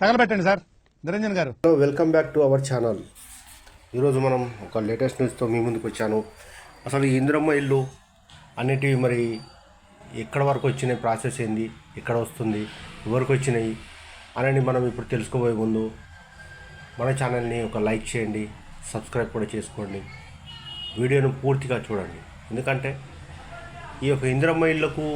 తగలబెట్టండి sir. Niranjan garu. Welcome back to our channel ఈరోజు మనం ఒక లేటెస్ట్ న్యూస్తో మీ ముందుకు వచ్చాను. అసలు ఈ ఇందిరమ్మ ఇల్లు అన్నిటివి మరి ఎక్కడ వరకు వచ్చినాయి ప్రాసెస్ ఏంది ఎక్కడ వస్తుంది ఎవరికి వచ్చినాయి అని మనం ఇప్పుడు తెలుసుకోబోయే ముందు మన ఛానల్ని ఒక లైక్ చేయండి సబ్స్క్రైబ్ కూడా చేసుకోండి. వీడియోను పూర్తిగా చూడండి. ఎందుకంటే ఈ యొక్క ఇందిరమ్మ ఇళ్ళకు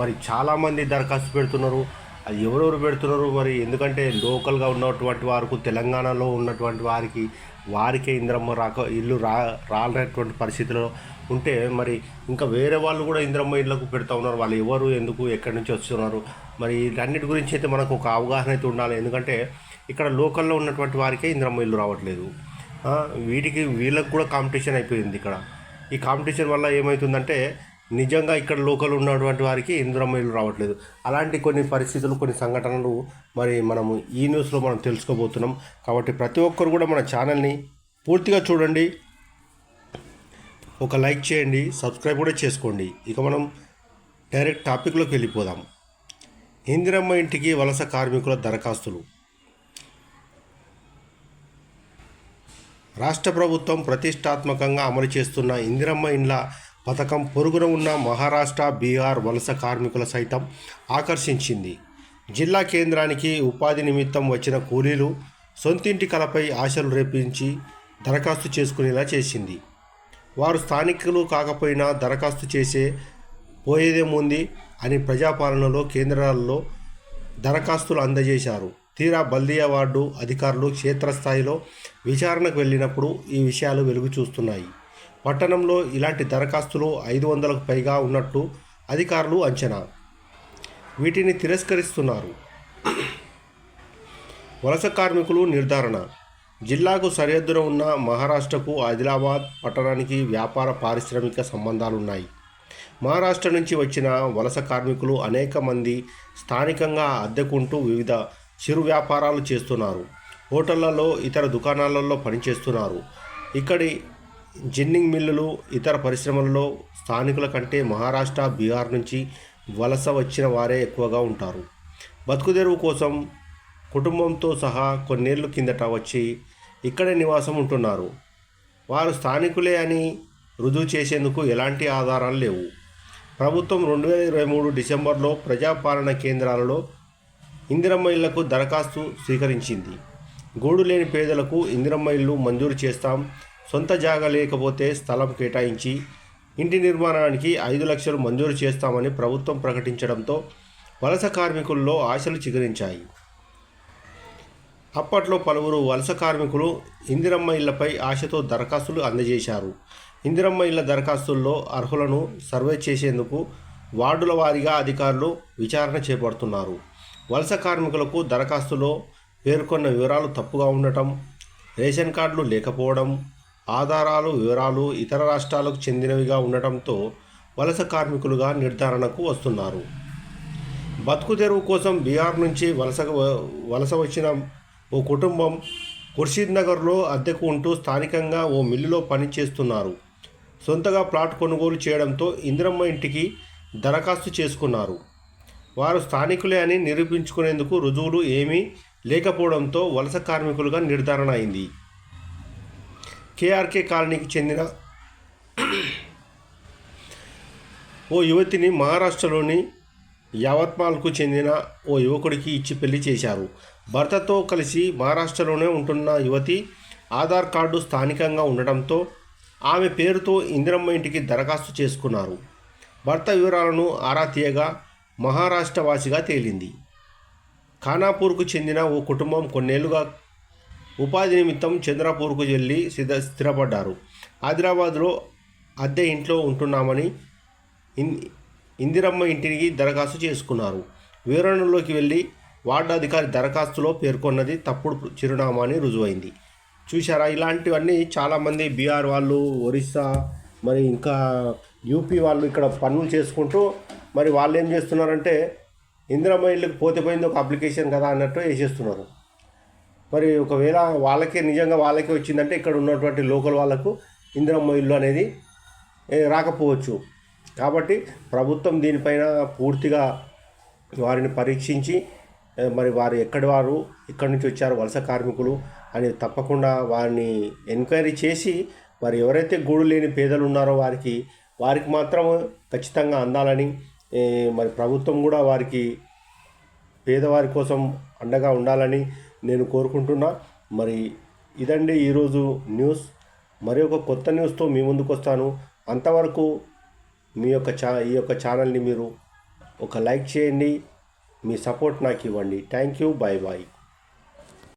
మరి చాలామంది దరఖాస్తు పెడుతున్నారు. అది ఎవరెవరు పెడుతున్నారు మరి? ఎందుకంటే లోకల్గా ఉన్నటువంటి వారికి తెలంగాణలో ఉన్నటువంటి వారికి వారికే ఇంద్రమ్మ రాక ఇల్లు రా రానటువంటి పరిస్థితిలో ఉంటే మరి ఇంకా వేరే వాళ్ళు కూడా ఇంద్రమ్మ ఇళ్ళకు పెడతా ఉన్నారు. వాళ్ళు ఎవరు ఎందుకు ఎక్కడి నుంచి వస్తున్నారు? మరి వీటన్నిటి గురించి అయితే మనకు ఒక అవగాహన అయితే ఉండాలి. ఎందుకంటే ఇక్కడ లోకల్లో ఉన్నటువంటి వారికే ఇంద్రమ్మ ఇల్లు రావట్లేదు. వీటికి వీళ్ళకు కూడా కాంపిటీషన్ అయిపోయింది ఇక్కడ. ఈ కాంపిటీషన్ వల్ల ఏమవుతుందంటే నిజంగా ఇక్కడ లోకల్ ఉన్నటువంటి వారికి ఇందిరమ్మ రావట్లేదు. అలాంటి కొన్ని పరిస్థితులు కొన్ని సంఘటనలు మరి మనము ఈ న్యూస్లో మనం తెలుసుకోబోతున్నాం. కాబట్టి ప్రతి ఒక్కరు కూడా మన ఛానల్ని పూర్తిగా చూడండి. ఒక లైక్ చేయండి సబ్స్క్రైబ్ కూడా చేసుకోండి. ఇక మనం డైరెక్ట్ టాపిక్లోకి వెళ్ళిపోదాం. ఇందిరమ్మ ఇంటికి వలస కార్మికుల దరఖాస్తులు. రాష్ట్ర ప్రభుత్వం ప్రతిష్టాత్మకంగా అమలు చేస్తున్న ఇందిరమ్మ ఇండ్ల పథకం పొరుగున ఉన్న మహారాష్ట్ర బీహార్ వలస కార్మికుల సైతం ఆకర్షించింది. జిల్లా కేంద్రానికి ఉపాధి నిమిత్తం వచ్చిన కూలీలు సొంతింటి కలపై ఆశలు రేపించి దరఖాస్తు చేసుకునేలా చేసింది. వారు స్థానికులు కాకపోయినా దరఖాస్తు చేసే పోయేదేముంది అని ప్రజాపాలనలో కేంద్రాల్లో దరఖాస్తులు అందజేశారు. తీరా బల్దియా వార్డు అధికారులు క్షేత్రస్థాయిలో విచారణకు వెళ్ళినప్పుడు ఈ విషయాలు వెలుగు చూస్తున్నాయి పట్టణంలో ఇలాంటి దరఖాస్తులు ఐదు వందలకు పైగా ఉన్నట్టు అధికారులు అంచనా. వీటిని తిరస్కరిస్తున్నారు. వలస కార్మికులు నిర్ధారణ. జిల్లాకు సరిహద్దున ఉన్న మహారాష్ట్రకు ఆదిలాబాద్ పట్టణానికి వ్యాపార పారిశ్రామిక సంబంధాలున్నాయి. మహారాష్ట్ర నుంచి వచ్చిన వలస కార్మికులు అనేక మంది స్థానికంగా అద్దెకుంటూ వివిధ చిరు వ్యాపారాలు చేస్తున్నారు. హోటళ్ళలో ఇతర దుకాణాలలో పనిచేస్తున్నారు. ఇక్కడి జిన్నింగ్ మిల్లులు ఇతర పరిశ్రమలలో స్థానికుల కంటే మహారాష్ట్ర బీహార్ నుంచి వలస వచ్చిన వారే ఎక్కువగా ఉంటారు. బతుకుదెరువు కోసం కుటుంబంతో సహా కొన్నేళ్ళు కిందట వచ్చి ఇక్కడే నివాసం ఉంటున్నారు. వారు స్థానికులే అని రుజువు చేసేందుకు ఎలాంటి ఆధారాలు లేవు. ప్రభుత్వం రెండు వేల ఇరవై మూడు డిసెంబర్లో ప్రజాపాలన కేంద్రాలలో ఇందిరమ్మ ఇళ్ళకు దరఖాస్తు స్వీకరించింది. గూడు లేని పేదలకు ఇందిరమ్మ ఇల్లు మంజూరు చేస్తాం సొంత జాగా లేకపోతే స్థలం కేటాయించి ఇంటి నిర్మాణానికి ఐదు లక్షలు మంజూరు చేస్తామని ప్రభుత్వం ప్రకటించడంతో వలస కార్మికుల్లో ఆశలు చిగురించాయి. అప్పట్లో పలువురు వలస కార్మికులు ఇందిరమ్మ ఇళ్ళపై ఆశతో దరఖాస్తులు అందజేశారు. ఇందిరమ్మ ఇళ్ళ దరఖాస్తుల్లో అర్హులను సర్వే చేసేందుకు వార్డుల వారీగా అధికారులు విచారణ చేపడుతున్నారు. వలస కార్మికులకు దరఖాస్తులో పేర్కొన్న వివరాలు తప్పుగా ఉండటం రేషన్ కార్డులు లేకపోవడం ఆధారాలు వివరాలు ఇతర రాష్ట్రాలకు చెందినవిగా ఉండటంతో వలస కార్మికులుగా నిర్ధారణకు వస్తున్నారు. బతుకు తెరువు కోసం బీహార్ నుంచి వలస వలస వచ్చిన ఓ కుటుంబం ఖుర్షీద్ నగర్లో అద్దెకు ఉంటూ స్థానికంగా ఓ మిల్లులో పనిచేస్తున్నారు. సొంతగా ప్లాట్ కొనుగోలు చేయడంతో ఇందిరమ్మ ఇంటికి దరఖాస్తు చేసుకున్నారు. వారు స్థానికులే అని నిరూపించుకునేందుకు రుజువులు ఏమీ లేకపోవడంతో వలస కార్మికులుగా నిర్ధారణ అయింది. కేఆర్కే కాలనీకి చెందిన ఓ యువతిని మహారాష్ట్రలోని యావత్మాల్కు చెందిన ఓ యువకుడికి ఇచ్చి పెళ్ళి చేశారు. భర్తతో కలిసి మహారాష్ట్రలోనే ఉంటున్న యువతి ఆధార్ కార్డు స్థానికంగా ఉండటంతో ఆమె పేరుతో ఇందిరమ్మ ఇంటికి దరఖాస్తు చేసుకున్నారు. భర్త వివరాలను ఆరా తీయగా మహారాష్ట్రవాసిగా తేలింది. ఖానాపూర్కు చెందిన ఓ కుటుంబం కొన్నేళ్ళుగా ఉపాధి నిమిత్తం చంద్రపూర్కు వెళ్ళి స్థిర స్థిరపడ్డారు. హైదరాబాద్లో అద్దె ఇంట్లో ఉంటున్నామని ఇన్ ఇందిరమ్మ ఇంటికి దరఖాస్తు చేసుకున్నారు. వివరణలోకి వెళ్ళి వార్డు అధికారి దరఖాస్తులో పేర్కొన్నది తప్పుడు చిరునామా అని రుజువైంది. చూసారా ఇలాంటివన్నీ చాలామంది బీహార్ వాళ్ళు ఒరిస్సా మరి ఇంకా యూపీ వాళ్ళు ఇక్కడ పనులు చేసుకుంటూ మరి వాళ్ళు ఏం చేస్తున్నారంటే ఇందిరమ్మ ఇళ్ళకి పోతే పోయింది ఒక అప్లికేషన్ కదా అన్నట్టు వేసేస్తున్నారు. మరి ఒకవేళ వాళ్ళకే నిజంగా వాళ్ళకే వచ్చిందంటే ఇక్కడ ఉన్నటువంటి లోకల్ వాళ్ళకు ఇందిరమ్మ ఇల్లు అనేది రాకపోవచ్చు. కాబట్టి ప్రభుత్వం దీనిపైన పూర్తిగా వారిని పరీక్షించి మరి వారు ఎక్కడి వారు ఎక్కడి నుంచి వచ్చారు వలస కార్మికులు అని తప్పకుండా వారిని ఎంక్వైరీ చేసి మరి ఎవరైతే గూడు లేని పేదలు ఉన్నారో వారికి వారికి మాత్రం ఖచ్చితంగా అందాలని మరి ప్రభుత్వం కూడా వారికి పేదవారి కోసం అండగా ఉండాలని నేను కోరుకుంటున్నా. మరి ఇదండి ఈరోజు న్యూస్. మరి ఒక కొత్త న్యూస్తో మీ ముందుకు వస్తాను. అంతవరకు మీ యొక్క ఛా ఈ యొక్క ఛానల్ని మీరు ఒక లైక్ చేయండి. మీ సపోర్ట్ నాకు ఇవ్వండి. Thank you. Bye bye.